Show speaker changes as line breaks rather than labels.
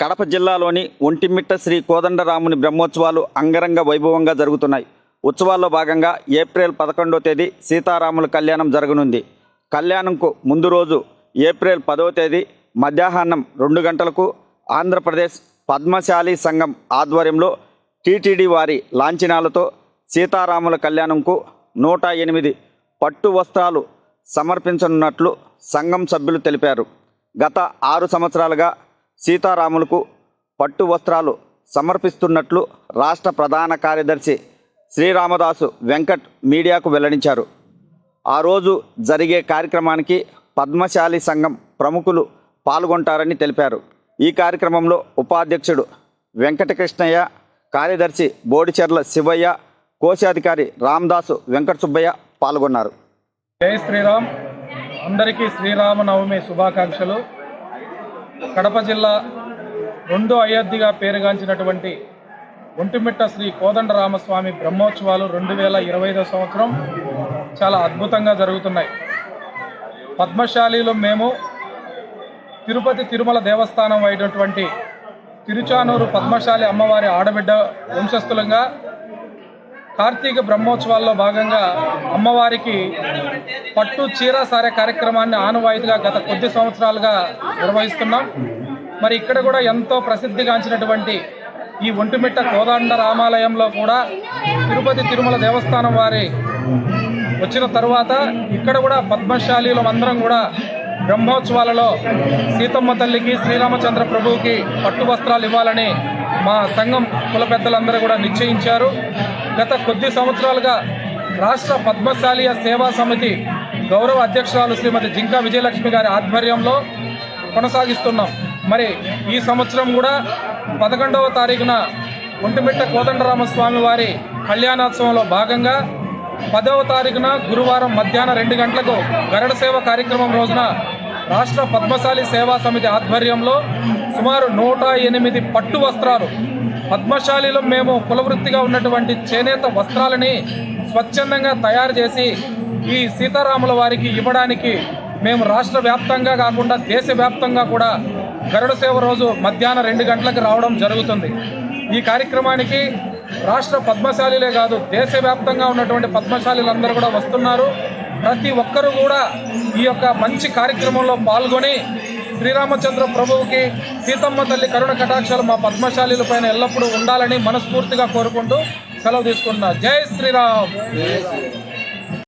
కడప జిల్లాలోని ఒంటిమిట్ట శ్రీ కోదండరాముని బ్రహ్మోత్సవాలు అంగరంగ వైభవంగా జరుగుతున్నాయి. ఉత్సవాల్లో భాగంగా ఏప్రిల్ పదకొండో తేదీ సీతారాముల కళ్యాణం జరగనుంది. కళ్యాణంకు ముందు రోజు ఏప్రిల్ పదవ తేదీ మధ్యాహ్నం రెండు గంటలకు ఆంధ్రప్రదేశ్ పద్మశాలి సంఘం ఆధ్వర్యంలో టీటీడీ వారి లాంఛనాలతో సీతారాముల కళ్యాణంకు నూట ఎనిమిది పట్టు వస్త్రాలు సమర్పించనున్నట్లు సంఘం సభ్యులు తెలిపారు. గత ఆరు సంవత్సరాలుగా సీతారాములకు పట్టు వస్త్రాలు సమర్పిస్తున్నట్లు రాష్ట్ర ప్రధాన కార్యదర్శి శ్రీరామదాసు వెంకట్ మీడియాకు వెల్లడించారు. ఆ రోజు జరిగే కార్యక్రమానికి పద్మశాలి సంఘం ప్రముఖులు పాల్గొంటారని తెలిపారు. ఈ కార్యక్రమంలో ఉపాధ్యక్షుడు వెంకటకృష్ణయ్య కార్యదర్శి బోడిచెర్ల శివయ్య కోశాధికారి రామదాసు వెంకట సుబ్బయ్య పాల్గొన్నారు.
జై శ్రీరామ్. అందరికీ శ్రీరామనవమి శుభాకాంక్షలు. కడప జిల్లా రెండో అయోధ్యగా పేరుగాంచినటువంటి ఒంటిమిట్ట శ్రీ కోదండరామస్వామి బ్రహ్మోత్సవాలు రెండు వేల ఇరవై ఐదో సంవత్సరం చాలా అద్భుతంగా జరుగుతున్నాయి. పద్మశాలిలో మేము తిరుపతి తిరుమల దేవస్థానం అయినటువంటి తిరుచానూరు పద్మశాలి అమ్మవారి ఆడబిడ్డ వంశస్థులంగా కార్తీక బ్రహ్మోత్సవాల్లో భాగంగా అమ్మవారికి పట్టు చీర సారే కార్యక్రమాన్ని ఆనవాయితీగా గత కొద్ది సంవత్సరాలుగా నిర్వహిస్తున్నాం. మరి ఇక్కడ కూడా ఎంతో ప్రసిద్ధిగాంచినటువంటి ఈ ఒంటిమిట్ట కోదండ రామాలయంలో కూడా తిరుపతి తిరుమల దేవస్థానం వారి వచ్చిన తర్వాత ఇక్కడ కూడా పద్మశాలీలం అందరం కూడా బ్రహ్మోత్సవాలలో సీతమ్మ తల్లికి శ్రీరామచంద్ర ప్రభువుకి పట్టు వస్త్రాలు ఇవ్వాలని మా సంఘం కుల పెద్దలందరూ కూడా నిశ్చయించారు. గత కొద్ది సంవత్సరాలుగా రాష్ట్ర పద్మశాలీయ సేవా సమితి గౌరవ అధ్యక్షురాలు శ్రీమతి జింకా విజయలక్ష్మి గారి ఆధ్వర్యంలో కొనసాగిస్తున్నాం. మరి ఈ సంవత్సరం కూడా పదకొండవ తారీఖున ఒంటిమిట్ట కోదండరామస్వామి వారి కళ్యాణోత్సవంలో భాగంగా పదవ తారీఖున గురువారం మధ్యాహ్నం రెండు గంటలకు గరడ సేవ కార్యక్రమం రోజున రాష్ట్ర పద్మశాలి సేవా సమితి ఆధ్వర్యంలో సుమారు నూట ఎనిమిది పట్టు వస్త్రాలు పద్మశాలిలో మేము కులవృత్తిగా ఉన్నటువంటి చేనేత వస్త్రాలని స్వచ్ఛందంగా తయారు చేసి ఈ సీతారాముల వారికి ఇవ్వడానికి మేము రాష్ట్ర వ్యాప్తంగా కాకుండా దేశవ్యాప్తంగా కూడా గరుడ సేవ రోజు మధ్యాహ్నం రెండు గంటలకు రావడం జరుగుతుంది. ఈ కార్యక్రమానికి రాష్ట్ర పద్మశాలిలే కాదు దేశవ్యాప్తంగా ఉన్నటువంటి పద్మశాలీలందరూ కూడా వస్తున్నారు. ప్రతి ఒక్కరూ కూడా ఈ యొక్క మంచి కార్యక్రమంలో పాల్గొని శ్రీరామచంద్ర ప్రభువుకి సీతమ్మ తల్లి కరుణ కటాక్షాలు మా పద్మశాలీల పైన ఎల్లప్పుడూ ఉండాలని మనస్ఫూర్తిగా కోరుకుంటూ సెలవు తీసుకుంటున్నా. జై శ్రీరామ్.